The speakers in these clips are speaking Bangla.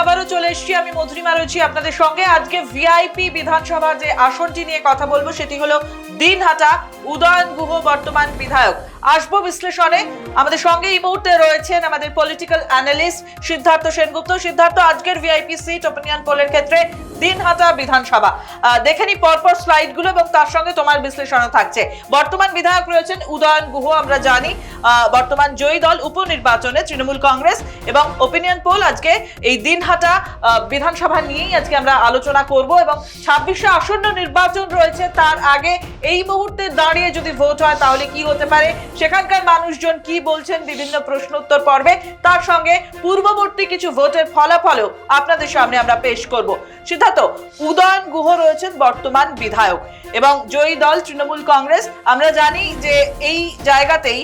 আবারও চলে এসেছি আমি মধুরিমা রয়েছি আপনাদের সঙ্গে। আজকে ভিআইপি বিধানসভা যে আসনটি নিয়ে কথা বলব সেটি হলো দিনহাটা উদয়ন গুহ বর্তমান বিধায়ক। আসব বিশ্লেষণে। আমাদের সঙ্গে এই মুহূর্তে রয়েছেন আমাদের পলিটিক্যাল অ্যানালিস্ট সিদ্ধার্থ সেনগুপ্ত। সিদ্ধার্থ আজকের ভিআইপি সিট ওপিনিয়ন পোলের ক্ষেত্রে দিনহাটা বিধানসভা। আহ, দেখে নি পরপর স্লাইডগুলো এবং তার সঙ্গে তোমার বিশ্লেষণও থাকছে। বর্তমান বিধায়ক রয়েছেন উদয়ন গুহ আমরা জানি। বর্তমান জয়ী দল উপনির্বাচনে তৃণমূল কংগ্রেস এবং ওপিনিয়ন পোল আজকে এই দিনহাটা আহ, বিধানসভা নিয়েই আজকে আমরা আলোচনা করব এবং ছাব্বিশে আসন্ন নির্বাচন রয়েছে তার আগে এই মুহূর্তে দাঁড়িয়ে যদি ভোট হয় তাহলে কি হতে পারে? সেখানকার মানুষজন কি বলছেন? বিভিন্ন প্রশ্নোত্তর পর্বে। তার সঙ্গে পূর্ববর্তী কিছু ভোটের ফলাফলও আপনাদের সামনে আমরা পেশ করব। সিদ্ধার্থ উদয়ন গুহ রয়েছেন বর্তমান বিধায়ক এবং জয়ী দল তৃণমূল কংগ্রেস। আমরা জানি যে এই জায়গাতেই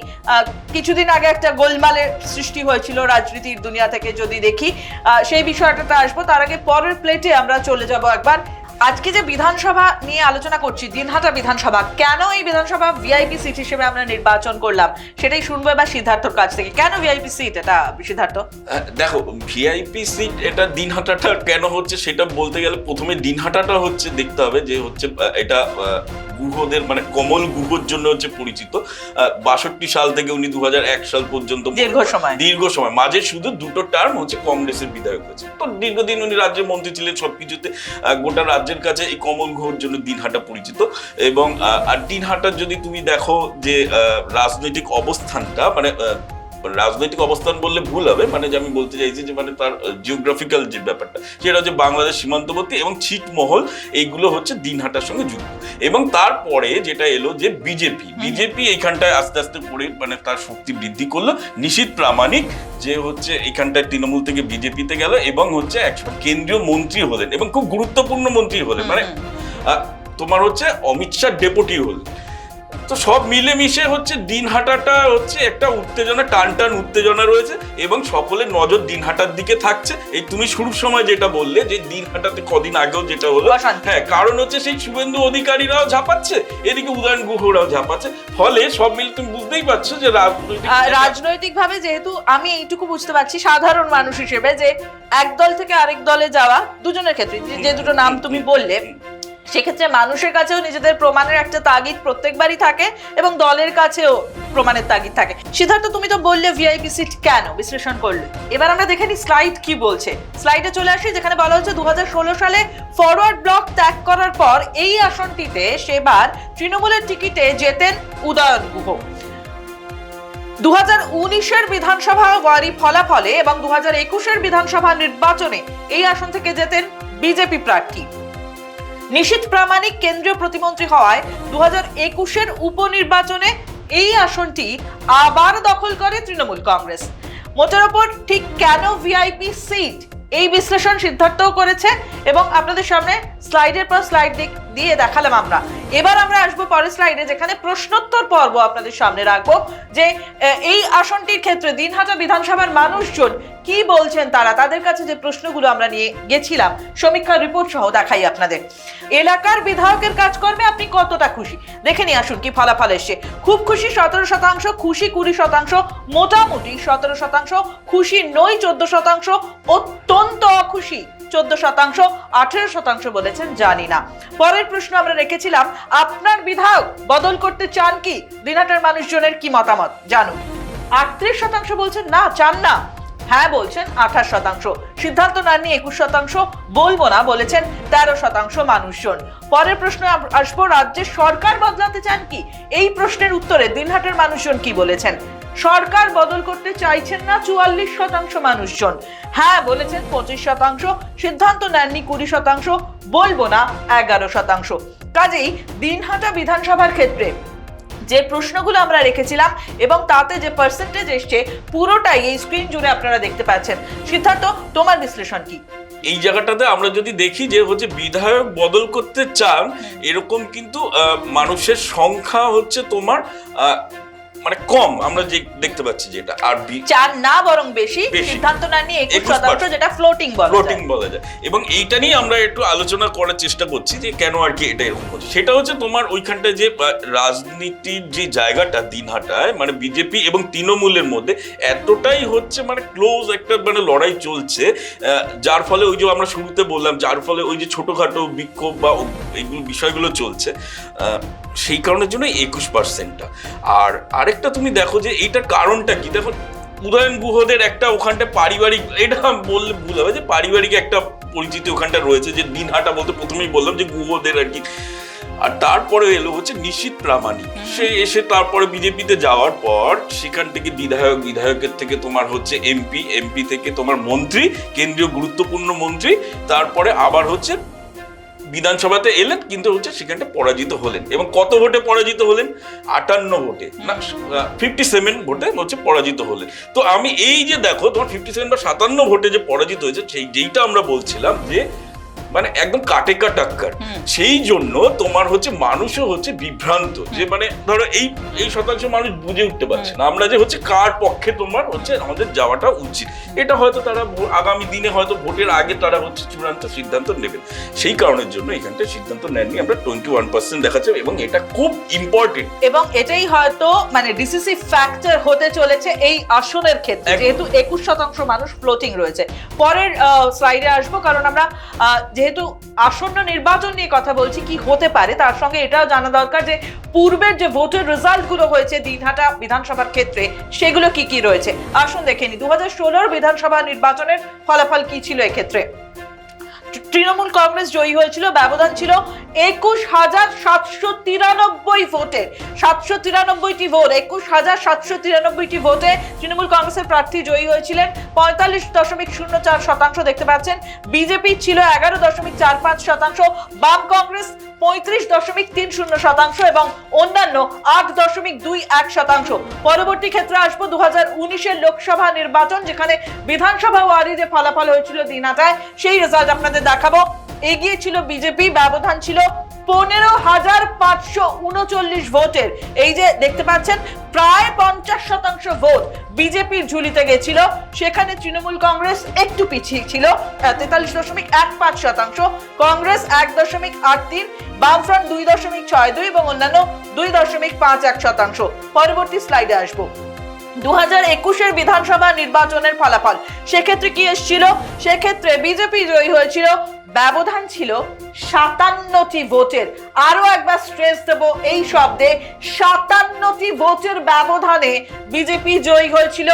কিছুদিন আগে একটা গোলমালের সৃষ্টি হয়েছিল রাজনীতির দুনিয়া থেকে যদি দেখি। সেই বিষয়টাতে আসব। তার আগে পরের প্লেটে আমরা চলে যাব একবার। আজকে যে বিধানসভা নিয়ে আলোচনা করছি, দিনহাটা বিধানসভা, কেন এই বিধানসভা ভিআইপি সিট হিসেবে আমরা নির্বাচন করলাম? সেটাই শুনব এবার সিদ্ধার্থর কাছ থেকে। কেন ভিআইপি সিট এটা, সিদ্ধার্থ? দেখো ভিআইপি সিট এটা দিনহাটাটা কেন হচ্ছে সেটা বলতে গেলে প্রথমে দিনহাটাটা হচ্ছে দেখতে হবে যে হচ্ছে এটা গুহদের মানে কমল গুহর জন্য হচ্ছে পরিচিত। বাষট্টি সাল থেকে উনি দুহাজার এক সাল পর্যন্ত দীর্ঘ সময়। দীর্ঘ সময়। মাঝে শুধু দুটো টার্ম হচ্ছে কংগ্রেসের বিধায়ক হয়েছে। তো দীর্ঘদিন উনি রাজ্যের মন্ত্রী ছিলেন সবকিছুতে গোটা রাজ্যের কাছে এই কমল গুহর জন্য দিনহাটা পরিচিত। এবং আর দিনহাটার যদি তুমি দেখো যে আহ, রাজনৈতিক অবস্থানটা মানে রাজনৈতিক অবস্থান বললে ভুল হবে মানে যে আমি বলতে চাইছি যে মানে তার জিওগ্রাফিক্যাল যে ব্যাপারটা সেটা হচ্ছে বাংলাদেশ সীমান্তবর্তী এবং ছিটমহল এইগুলো হচ্ছে দিনহাটার সঙ্গে যুক্ত। এবং তারপরে যেটা এলো যে বিজেপি বিজেপি এইখানটায় আস্তে আস্তে করে মানে তার শক্তি বৃদ্ধি করল। নিশীত প্রামাণিক যে হচ্ছে এখানটায় তৃণমূল থেকে বিজেপিতে গেল এবং হচ্ছে একসময় কেন্দ্রীয় মন্ত্রী হলেন এবং খুব গুরুত্বপূর্ণ মন্ত্রী হলেন। মানে তোমার হচ্ছে অমিত শাহ ডেপুটি হলেন। তো সব মিলেমিশে হচ্ছে দিনহাটাটা হচ্ছে একটা উত্তেজনা টান টান উত্তেজনা রয়েছে এবং সকলের নজর দিনহাটার দিকে থাকছে। এই তুমি শুরুর সময় যেটা বললে যে দিনহাটাতে কদিন আগেও যেটা হলো হ্যাঁ কারণ হচ্ছে সেই শুভেন্দু অধিকারীরাও ঝাপাচ্ছে এদিকে উদয়ন গুহরাও ঝাপাচ্ছে ফলে সব মিলে তুমি বুঝতেই পারছ যে রাজনৈতিক ভাবে যেহেতু আমি এইটুকু বুঝতে পারছি সাধারণ মানুষ হিসেবে যে এক দল থেকে আরেক দলে যাওয়া দুজনের ক্ষেত্রে যে দুটো নাম তুমি বললে সেক্ষেত্রে মানুষের কাছেও নিজেদের প্রমাণের একটা তাগিদ প্রত্যেকবারই থাকে এবং দলের কাছেও প্রমাণের তাগিদ থাকে। সিদ্ধার্থ, তুমি তো বললে ভিআইপি সিট কেন বিশ্লেষণ করলে? এবার আমরা দেখে নিই স্লাইড কি বলছে। স্লাইডে চলে আসি যেখানে বলা হচ্ছে দু সালে ফরওয়ার্ড ব্লক ত্যাগ করার পর এই আসনটিতে সেবার তৃণমূলের টিকিটে জেতেন উদয়ন গুহ। দু হাজার উনিশের বিধানসভা ওয়ারি ফলাফলে এবং দু হাজার একুশের বিধানসভা নির্বাচনে এই আসন থেকে যেতেন বিজেপি প্রার্থী। নিশীত প্রামাণিক কেন্দ্রীয় প্রতিমন্ত্রী হওয়ায় দু হাজার একুশের উপনির্বাচনে এই আসনটি আবার দখল করে তৃণমূল কংগ্রেস। মোটের ওপর ঠিক কেন ভিআইপি সিট এই বিশ্লেষণ সিদ্ধার্থও করেছে এবং আপনাদের সামনে স্লাইডের পর স্লাইড দিক দিয়ে দেখালাম আমরা। এবার আমরা আসব পরের স্লাইডে যেখানে প্রশ্নোত্তর পর্ব আপনাদের সামনে রাখব যে এই আসনটির ক্ষেত্রে দিনহাটা বিধানসভার মানুষজন কি বলছেন তারা? তাদের কাছে যে প্রশ্নগুলো আমরা নিয়ে গেছিলাম সমীক্ষার রিপোর্ট সহ দেখাই আপনাদের। এলাকার বিধায়কের কাজকর্মে আপনি কতটা খুশি? দেখে নিয়ে আসুন কি ফলাফল এসছে। খুব খুশি সতেরো শতাংশ, খুশি কুড়ি শতাংশ, মোটামুটি সতেরো শতাংশ, খুশি নই চোদ্দ শতাংশ, অত্যন্ত অখুশি চোদ্দ শতাংশ, আঠেরো শতাংশ বলেছেন, জানি না। পরের প্রশ্ন আমরা রেখেছিলাম, আপনার বিধায়ক বদল করতে চান কি? দিনহাটার মানুষজনের কি মতামত? জানুন। আটত্রিশ শতাংশ বলছেন, না, চান না। হ্যাঁ বলছেন, আঠাশ শতাংশ। সিদ্ধান্ত নেননি, একুশ শতাংশ। বলব না, বলেছেন, তেরো শতাংশ মানুষজন। পরের প্রশ্ন আসব, রাজ্যের সরকার বদলাতে চান কি? এই প্রশ্নের উত্তরে দিনহাটের মানুষজন কি বলেছেন? সরকার বদল করতে চাইছেন না চুয়াল্লিশ শতাংশ মানুষজন। হ্যাঁ বলেছেন পঁচিশ শতাংশ সিদ্ধান্ত নেননি কুড়ি শতাংশ বলব না এগারো শতাংশ। কাজেই দিনহাটা বিধানসভার ক্ষেত্রে যে প্রশ্নগুলো আমরা রেখেছিলাম এবং তাতে যে পার্সেন্টেজ এসছে পুরোটাই এই স্ক্রিন জুড়ে আপনারা দেখতে পাচ্ছেন। সিদ্ধার্থ তোমার বিশ্লেষণ কি? এই জায়গাটাতে আমরা যদি দেখি যে হচ্ছে বিধায়ক বদল করতে চান এরকম কিন্তু আহ, মানুষের সংখ্যা হচ্ছে তোমার আহ, মানে কম আমরা যে দেখতে পাচ্ছি যেটা আর বি চার না বরং বেশি। সিদ্ধান্ত নেননি একুশ 21% শতাংশ যেটা ফ্লোটিং বলা ফ্লোটিং বলা যায়। এবং এইটা নিয়ে আমরা একটু আলোচনা করার চেষ্টা করছি যে কেন আর কি এটা এরকম হচ্ছে। সেটা হচ্ছে তোমার ওইখানটায় যে রাজনীতির যে জায়গাটা দিনহাটায় মানে বিজেপি এবং তৃণমূলের মধ্যে এতটাই হচ্ছে মানে ক্লোজ একটা মানে লড়াই চলছে যার ফলে ওই যে আমরা শুরুতে বললাম যার ফলে ওই যে ছোটখাটো বিক্ষোভ বা এইগুলো বিষয়গুলো চলছে সেই কারণের জন্য একুশ পার্সেন্টটা। আর আরেকটা তুমি দেখো যে এইটার কারণটা কি? দেখো উদয়ন গুহদের একটা ওখানটা পারিবারিক এটা বললে ভুল হবে যে পারিবারিক একটা পরিচিতি ওখানটা রয়েছে যে দিনহাটা বলতে প্রথমেই বললাম যে গুহদের আর কি। আর তারপরে এলো হচ্ছে নিশীত প্রামাণিক। সে এসে তারপরে বিজেপিতে যাওয়ার পর সেখান থেকে বিধায়ক বিধায়কের থেকে তোমার হচ্ছে এমপি এমপি থেকে তোমার মন্ত্রী কেন্দ্রীয় গুরুত্বপূর্ণ মন্ত্রী তারপরে আবার হচ্ছে বিধানসভাতে এলেন, কিন্তু হচ্ছে সেখানটা পরাজিত হলেন। এবং কত ভোটে পরাজিত হলেন? আটান্ন ভোটে। না ফিফটি সেভেন ভোটে হচ্ছে পরাজিত হলেন। তো আমি এই যে দেখো, তোমার ফিফটি সেভেন বা সাতান্ন ভোটে যে পরাজিত হয়েছে, সেই, যেইটা আমরা বলছিলাম যে মানে একদম কাটেকা টাক্কার সেই জন্য তোমার হচ্ছে মানুষও হচ্ছে বিভ্রান্ত যে মানে ধরো এই এই শতাংশ মানুষ বুঝে উঠতে পারছে না। আমরা যে হচ্ছে কার পক্ষে তোমার হচ্ছে আমাদের যাওয়াটা উচিত। এটা হয়তো তারা আগামী দিনে হয়তো ভোটের আগে তারা হচ্ছে চূড়ান্ত সিদ্ধান্ত নেবেন। সেই কারণের জন্য এখানটা সিদ্ধান্ত নেননি। আমরা টোয়েন্টি ওয়ান পার্সেন্ট দেখাচ্ছে এবং এটা খুব ইম্পর্টেন্ট এবং এটাই হয়তো মানে ডিসিসিভ ফ্যাক্টর হতে চলেছে এই আসনের ক্ষেত্রে। যেহেতু একুশ শতাংশ মানুষ ফ্লোটিং রয়েছে। পরের স্লাইডে আসব কারণ আমরা আহ, যেহেতু আসন্ন নির্বাচন নিয়ে কথা বলছি, কি হতে পারে? তার সঙ্গে এটাও জানা দরকার যে, পূর্বের যে ভোটের রেজাল্টগুলো হয়েছে দিনহাটা বিধানসভার ক্ষেত্রে, সেগুলো কি কি রয়েছে? আসুন দেখে নি দু হাজার বিধানসভা নির্বাচনের ফলাফল কি ছিল এক্ষেত্রে? তৃণমূল কংগ্রেস জয়ী হয়েছিল। ব্যবধান ছিল একুশ হাজার সাতশো তিরানব্বই ভোটে। সাতশো তিরানব্বইটি ভোট, একুশ হাজার সাতশো তিরানব্বইটি ভোটে তৃণমূল কংগ্রেসের প্রার্থী জয়ী হয়েছিলেন। পঁয়তাল্লিশ দশমিক শূন্য চার শতাংশ দেখতে পাচ্ছেন। বিজেপি ছিল এগারো দশমিক চার পাঁচ শতাংশ। বাম কংগ্রেস পঁয়ত্রিশ দশমিক তিন শূন্য শতাংশ এবং অন্যান্য আট দশমিক দুই এক শতাংশ। পরবর্তী ক্ষেত্রে আসব দু হাজার উনিশের লোকসভা নির্বাচন, যেখানে বিধানসভা ওয়ারি যে ফলাফল হয়েছিল দিনাটায় সেই রেজাল্ট আপনাদের দেখাবো। এগিয়ে ছিল বিজেপি, ব্যবধান ছিল পনেরো হাজার পাঁচশো উনচল্লিশ ভোটের। এই যে দেখতে পাচ্ছেন, প্রায় পঞ্চাশ শতাংশ ভোট বিজেপির ঝুলিতে গেছিল। সেখানে তৃণমূল কংগ্রেস একটু পিছিয়ে ছিল তেতাল্লিশ দশমিক এক পাঁচ শতাংশ। কংগ্রেস এক দশমিক আট তিন, বামফ্রন্ট দুই দশমিক ছয় দুই এবং অন্যান্য দুই দশমিক পাঁচ এক শতাংশ। পরবর্তী স্লাইডে আসব। দু হাজার একুশের বিধানসভা নির্বাচনের ফলাফল। সেক্ষেত্রে কি এসেছিল? সেক্ষেত্রে বিজেপি জয়ী হয়েছিল ব্যবধান ছিল সাতান্নটি ভোটের। আরও একবার স্ট্রেস দেব এই শব্দে, সাতান্নটি ভোটের ব্যবধানে বিজেপি জয়ী হয়েছিল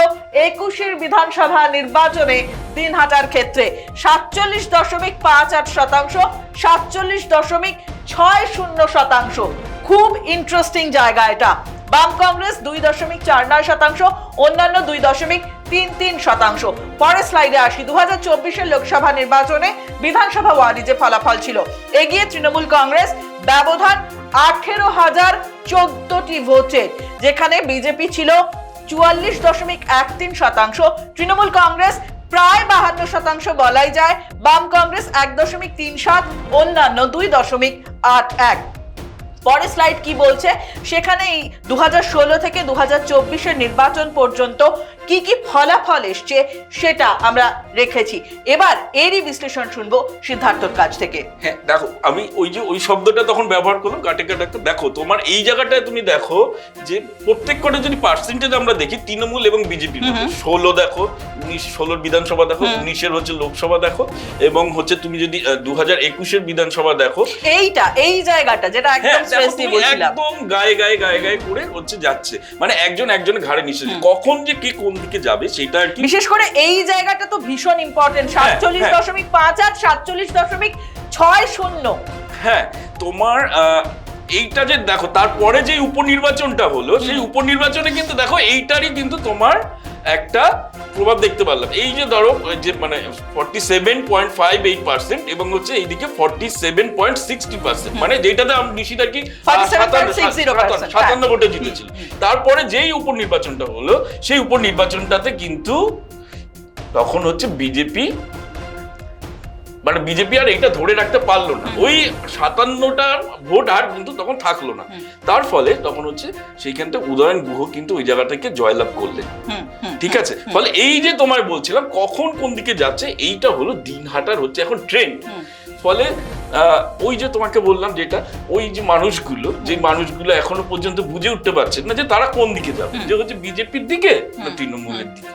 একুশের বিধানসভা নির্বাচনে দিনহাটার ক্ষেত্রে। সাতচল্লিশ দশমিক পাঁচ আট শতাংশ, সাতচল্লিশ দশমিক ছয় শূন্য শতাংশ। খুব ইন্টারেস্টিং জায়গা এটা। বাম কংগ্রেস দুই দশমিক চার নয় শতাংশ, অন্যান্য দুই দশমিক তিন তিন শতাংশ। পরের স্লাইডে আসি। দু হাজার লোকসভা নির্বাচনে বিধানসভা ওয়ার্ডে যে ফলাফল ছিল, এগিয়ে তৃণমূল কংগ্রেস ব্যবধান আঠেরো হাজার চোদ্দটি ভোটে, যেখানে বিজেপি ছিল চুয়াল্লিশ দশমিক এক তিন শতাংশ। তৃণমূল কংগ্রেস প্রায় বাহান্ন শতাংশ বলাই যায়। বাম কংগ্রেস এক দশমিক তিন সাত, অন্যান্য দুই দশমিক আট এক। পরের স্লাইড কি বলছে? সেখানে এই দু হাজার ষোলো থেকে দু চব্বিশের নির্বাচন পর্যন্ত কি কি ফলাফল এসছে সেটা আমরা রেখেছি। এবার এরই বিশ্লেষণ শুনব সিদ্ধার্থর কাছ থেকে। হ্যাঁ দেখো আমি ওই যে ওই শব্দটা তখন ব্যবহার করলাম কাটে কাটে দেখো তোমার এই জায়গাটায় তুমি দেখো যে প্রত্যেক কটা যদি পার্সেন্টেজ আমরা দেখি তৃণমূল এবং বিজেপি ষোলো দেখো উনিশ ষোলোর বিধানসভা দেখো উনিশের হচ্ছে লোকসভা দেখো এবং হচ্ছে তুমি যদি দু হাজার একুশের বিধানসভা দেখো। এইটা এই জায়গাটা যেটা হ্যাঁ একদম বলছিলাম। একদম গায়ে গায়ে গায়ে গায়ে করে হচ্ছে যাচ্ছে। মানে একজন একজনের ঘাড়ে কখন যে কে কোন দিকে যাবে সেটা আর কি বিশেষ করে এই জায়গাটা তো ভীষণ ইম্পর্টেন্ট সাতচল্লিশ হ্যাঁ। দশমিক পাঁচ আট সাতচল্লিশ দশমিক ছয় শূন্য। হ্যাঁ তোমার আহ, এইটা যে দেখো তারপরে যে উপনির্বাচনটা হলো সেই উপনির্বাচনে কিন্তু দেখো এইটারই কিন্তু তোমার একটা প্রভাব দেখতে পারলাম। এই যে ধরো যে মানে forty seven point five eight percent এবং হচ্ছে এইদিকে forty seven point sixty percent মানে যেটাতে আর কি সাতান্ন ভোটে জিতেছিল। তারপরে যেই উপনির্বাচনটা হলো সেই উপনির্বাচনটাতে কিন্তু তখন হচ্ছে বিজেপি মানে বিজেপি আর এটা ধরে রাখতে পারল না। ওই সাতান্নটা ভোট আর কিন্তু তখন থাকল না। তার ফলে তখন হচ্ছে সেইখানটা উদয়ন গুহ কিন্তু ওই জায়গা থেকে জয়লাভ করলেন। ঠিক আছে? ফলে এই যে তোমায় বলছিলাম কখন কোন দিকে যাচ্ছে এইটা হলো দিনহাটার হচ্ছে এখন ট্রেন্ড ফলে আহ, ওই যে তোমাকে বললাম যেটা ওই যে মানুষগুলো যে মানুষগুলো এখনও পর্যন্ত বুঝে উঠতে পারছে না যে তারা কোন দিকে যাবে। যে হচ্ছে বিজেপির দিকে না তৃণমূলের দিকে।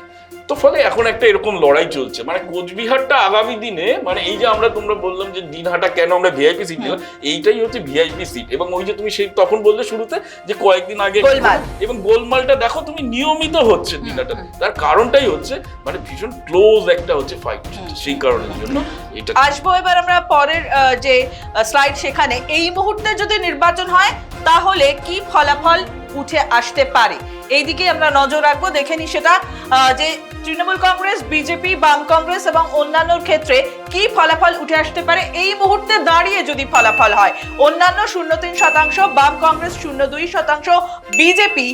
তো ফলে এখন একটা এরকম লড়াই চলছে। মানে কোচবিহারটা আগামী দিনে মানে এই যে আমরা তোমরা বললাম যে দিনহাটা কেন আমরা ভিআইপি সিট নিলাম এইটাই হচ্ছে ভিআইপি সিট এবং ওই যে তুমি সেই তখন বললে শুরুতে যে কয়েকদিন আগে এবং গোলমালটা দেখো তুমি নিয়মিত হচ্ছে দিনহাটা। তার কারণটাই হচ্ছে মানে ভীষণ ক্লোজ একটা হচ্ছে ফাইট সেই কারণের জন্য এটা আসব এবার আমরা পরের যে স্লাইড সেখানে। এই মুহূর্তে যদি নির্বাচন হয় তাহলে কি ফলাফল উঠে আসতে পারে? এইদিকে আমরা নজর রাখব দেখে নি সেটা যে তৃণমূল কংগ্রেস, বিজেপি, বাম কংগ্রেস এবং অন্যান্য ক্ষেত্রে কি ফলাফল উঠে আসতে পারে? এই মুহূর্তে দাঁড়িয়ে যদি ফলাফল হয়, অন্যান্য শূন্য তিন শতাংশ, বাম কংগ্রেস শূন্য দুই শতাংশ, বিজেপি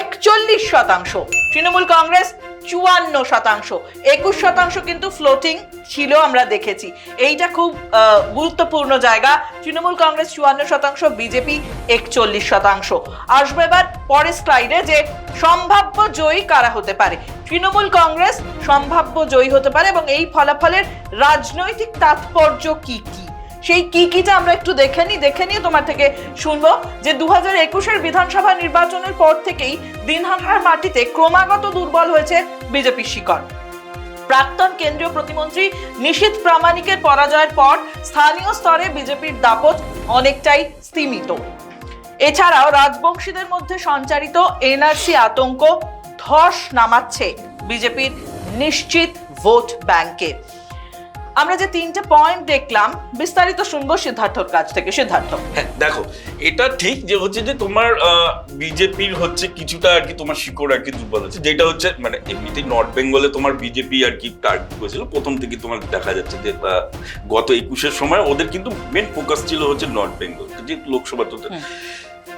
একচল্লিশ শতাংশ। তৃণমূল কংগ্রেস চুয়ান্ন শতাংশ। একুশ শতাংশ কিন্তু ফ্লোটিং ছিল আমরা দেখেছি। এইটা খুব গুরুত্বপূর্ণ জায়গা। তৃণমূল কংগ্রেস চুয়ান্ন শতাংশ, বিজেপি একচল্লিশ শতাংশ। আসবে এবার পরের স্লাইডে যে সম্ভাব্য জয়ী কারা হতে পারে। তৃণমূল কংগ্রেস সম্ভাব্য জয়ী হতে পারে এবং এই ফলাফলের রাজনৈতিক তাৎপর্য কি কি? সেই কি কিটা আমরা একটু দেখে নিই, দেখে নিয়ে তোমার থেকে শুনব যে দু হাজার একুশের বিধানসভা নির্বাচনের পর থেকেই দিনহাটার মাটিতে ক্রমাগত দুর্বল হয়েছে বিজেপির শিকড়। প্রাক্তন কেন্দ্রীয় প্রতিমন্ত্রী নিশীথ প্রামাণিকের পরাজয়ের পর স্থানীয় স্তরে বিজেপির দাপট অনেকটাই স্তীমিত। এছাড়াও রাজবংশীদের মধ্যে সঞ্চারিত এনআরসি আতঙ্ক ধস নামাচ্ছে বিজেপির নিশ্চিত ভোট ব্যাংকে। আমরা যে তিনটে পয়েন্ট দেখলাম বিস্তারিত শুনব সিদ্ধার্থর কাছ থেকে। সিদ্ধার্থ। হ্যাঁ দেখো এটা ঠিক যে হচ্ছে যে তোমার বিজেপির হচ্ছে কিছুটা আর কি তোমার শিকড় আর কি দুর্বল আছে। যেটা হচ্ছে মানে এমনিতেই নর্থ বেঙ্গলে তোমার বিজেপি আর কি টার্গেট করেছিল। প্রথম থেকে তোমার দেখা যাচ্ছে যে গত একুশের সময় ওদের কিন্তু মেন ফোকাস ছিল হচ্ছে নর্থ বেঙ্গল যে লোকসভা তো।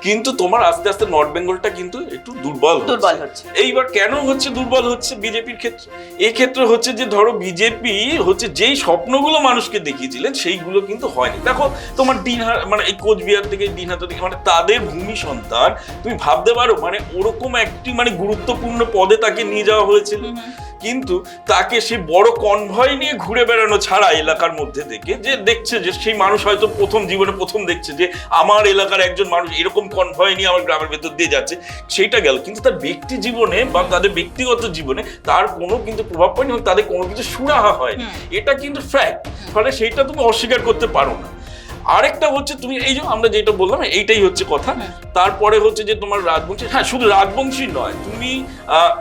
কিন্তু তোমার আস্তে আস্তে নর্থ বেঙ্গলটা কিন্তু একটু দুর্বল দুর্বল হচ্ছে। এইবার কেন হচ্ছে দুর্বল হচ্ছে বিজেপির ক্ষেত্রে? এই ক্ষেত্রে হচ্ছে যে ধরো বিজেপি হচ্ছে যেই স্বপ্নগুলো মানুষকে দেখিয়েছিলেন সেইগুলো কিন্তু হয়নি। দেখো তোমার দিনহার মানে এই কোচবিহার থেকে দিনহাটা থেকে মানে তাদের ভূমি সন্তান তুমি ভাবতে পারো মানে ওরকম একটি মানে গুরুত্বপূর্ণ পদে তাকে নিয়ে যাওয়া হয়েছিল। কিন্তু তাকে সে বড় কনভয় নিয়ে ঘুরে বেড়ানো ছাড়া এলাকার মধ্যে থেকে যে দেখছে যে সেই মানুষ হয়তো প্রথম জীবনে প্রথম দেখছে যে আমার এলাকার একজন মানুষ এরকম কনভয় নিয়ে আমার গ্রামের ভেতর দিয়ে যাচ্ছে সেইটা গেল। কিন্তু তার ব্যক্তি জীবনে বা তাদের ব্যক্তিগত জীবনে তার কোনো কিন্তু প্রভাব পড়েনি এবং তাদের কোনো কিছু সুরাহা হয়নি। এটা কিন্তু ফ্যাক্ট ফলে সেইটা তুমি অস্বীকার করতে পারো না। আরেকটা হচ্ছে তুমি এই যে আমরা যেটা বললাম এইটাই হচ্ছে কথা। তারপরে হচ্ছে যে তোমার রাজবংশী হ্যাঁ শুধু রাজবংশী নয় তুমি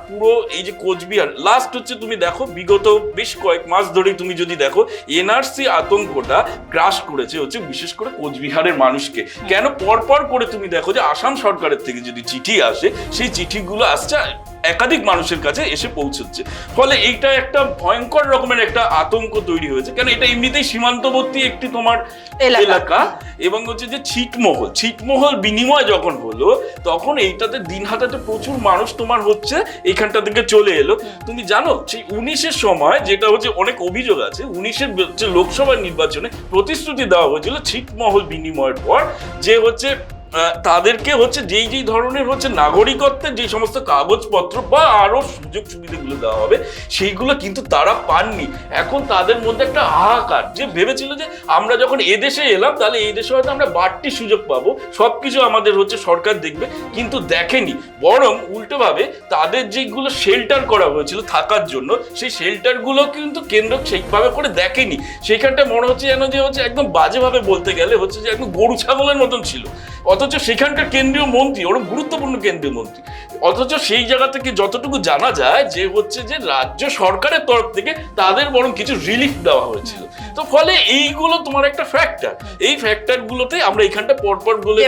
পুরো এই যে কোচবিহার লাস্ট হচ্ছে তুমি দেখো বিগত বেশ কয়েক মাস ধরেই তুমি যদি দেখো এনআরসি আতঙ্কটা ক্রাশ করেছে হচ্ছে বিশেষ করে কোচবিহারের মানুষকে। কেন পরপর করে তুমি দেখো যে আসাম সরকারের থেকে যদি চিঠি আসে সেই চিঠিগুলো আসছে একাধিক মানুষের কাছে এসে পৌঁছচ্ছে। ফলে এইটা একটা ভয়ঙ্কর রকমের একটা আতঙ্ক তৈরি হয়েছে। কেন এটা এমনিতেই সীমান্তবর্তী একটি তোমার এলাকা। এবং হচ্ছে যে ছিটমহল ছিটমহল বিনিময় যখন হলো তখন এইটাতে দিন হাতাতে প্রচুর মানুষ তোমার হচ্ছে এইখানটা থেকে চলে এলো। তুমি জানো সেই উনিশের সময় যেটা হচ্ছে অনেক অভিযোগ আছে উনিশের হচ্ছে লোকসভা নির্বাচনে প্রতিশ্রুতি দেওয়া হয়েছিল ছিটমহল বিনিময়ের পর যে হচ্ছে তাদেরকে হচ্ছে যেই যেই ধরনের হচ্ছে নাগরিকত্বের যে সমস্ত কাগজপত্র বা আরও সুযোগ সুবিধাগুলো দেওয়া হবে, সেইগুলো কিন্তু তারা পাননি। এখন তাদের মধ্যে একটা হাহাকার যে ভেবেছিল যে আমরা যখন এদেশে এলাম, তাহলে এই দেশে হয়তো আমরা বাড়তি সুযোগ পাবো, সবকিছু আমাদের হচ্ছে সরকার দেখবে, কিন্তু দেখেনি। বরং উল্টোভাবে তাদের যেগুলো শেল্টার করা হয়েছিল থাকার জন্য, সেই শেল্টারগুলো কিন্তু কেন্দ্র সেইভাবে করে দেখেনি। সেইখানটা মনে হচ্ছে যেন যে হচ্ছে একদম বাজেভাবে বলতে গেলে হচ্ছে যে একদম গরু ছাগলের মতন ছিল। অথচ সেখানকার কেন্দ্রীয় মন্ত্রী ওরকম গুরুত্বপূর্ণ কেন্দ্রীয় মন্ত্রী। অথচ সেই জায়গা থেকে যতটুকু জানা যায় যে হচ্ছে যে রাজ্য সরকারের তরফ থেকে তাদের বরং কিছু রিলিফ দেওয়া হয়েছিল। তো ফলে এইগুলো তোমার একটা ফ্যাক্টর এই ফ্যাক্টর গুলোতে আমরা এইখানটা পরপর বলে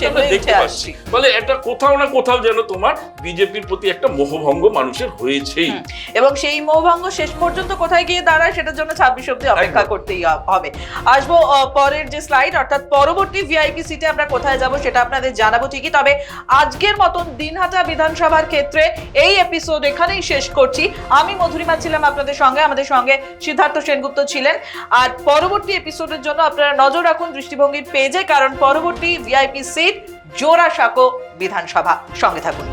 সেগুলোই দেখতে পাচ্ছি। ফলে এটা কোথাও না কোথাও যেন তোমার বিজেপির প্রতি একটা মোহভঙ্গ মানুষের হয়েছেই। এবং সেই মোহভঙ্গ শেষ পর্যন্ত কোথায় গিয়ে দাঁড়ায় সেটার জন্য ছাব্বিশ অব্দি অপেক্ষা করতেই হবে। আসব পরের যে স্লাইড অর্থাৎ পরবর্তী ভিআইপি সিটে আমরা কোথায় যাব সেটা আপনাদের জানাব ঠিকই। তবে আজকের মতন দিনহাটা বিধানসভার ক্ষেত্রে এই এপিসোড এখানেই শেষ করছি। আমি মধুরিমা ছিলাম আপনাদের সঙ্গে। আমাদের সঙ্গে সিদ্ধার্থ সেনগুপ্ত ছিলেন। আর পরবর্তী এপিসোডের জন্য আপনারা নজর রাখুন দৃষ্টিভঙ্গির পেজে কারণ পরবর্তী ভিআইপি সিট জোড়া জোড়াসাঁকো বিধানসভা। সঙ্গে থাকুন।